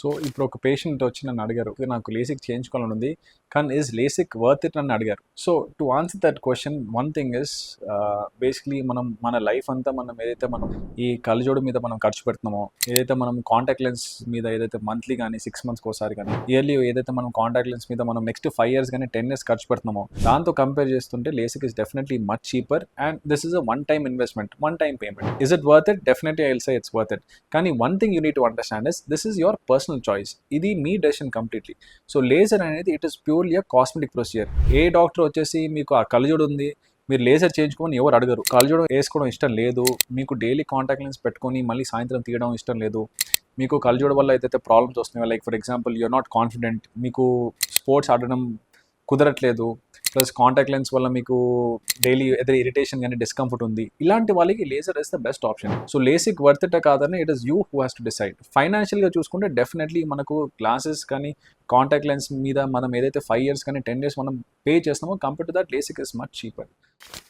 So ఇప్పుడు ఒక patient వచ్చి నన్ను అడిగారు. నాకు లేసిక్ చేయించుకోవాలని ఉంది. కానీ ఈజ్ లేసిక్ వర్త్ ఇట్ నన్ను అడిగారు. So to answer that question one thing is basically మనం మన లైఫ్ అంతా మనం ఏదైతే మనం ఈ కళ్ళజోడు మీద మనం ఖర్చు పెడుతున్నామో ఏదైతే మనం కాంటాక్ట్ లెన్స్ మీద ఏదైతే మంత్లీ కానీ సిక్స్ మంత్స్కి ఒకసారి కానీ ఇయర్లీ ఏదైతే మనం కాంటాక్ట్ లెన్స్ మీద మనం నెక్స్ట్ ఫైవ్ ఇయర్స్ కానీ టెన్ ఇయర్స్ ఖర్చు పెడుతున్నామో దాంతో కంపేర్ చేస్తుంటే LASIK is definitely much cheaper and this is a one time investment one time payment is it worth it definitely I say it's worth it కానీ one thing you need to understand is this is your personal choice ఇది మీ decision completely so laser అనేది it is pure a cosmetic procedure A doctor వచ్చేసి మీకు ఆ కలజోడు ఉంది మీరు laser చేయించుకొని ఎవరు అడగరు. కలజోడు వేసుకోవడం ఇష్టం లేదు మీకు డైలీ కాంటాక్ట్ లెన్స్ పెట్టుకొని మళ్ళీ సాయంత్రం తీయడం ఇష్టం లేదు. మీకు కలజోడు వల్ల ఏదైతే ప్రాబ్లమ్స్ వస్తున్నాయో like for example you are not confident మీకు స్పోర్ట్స్ ఆడడం కుదరట్లేదు ప్లస్ కాంటాక్ట్ లెన్స్ వల్ల మీకు డైలీ ఏదైనా ఇరిటేషన్ కానీ డిస్కంఫర్ట్ ఉంది ఇలాంటి వాళ్ళకి laser is the best option so LASIK worth it కాదని it is you who has to decide ఫైనాన్షియల్గా చూసుకుంటే డెఫినెట్లీ మనకు గ్లాసెస్ కానీ కాంటాక్ట్ లెన్స్ మీద మనం ఏదైతే ఫైవ్ ఇయర్స్ కానీ టెన్ ఇయర్స్ మనం పే చేస్తామో compare to that LASIK is much cheaper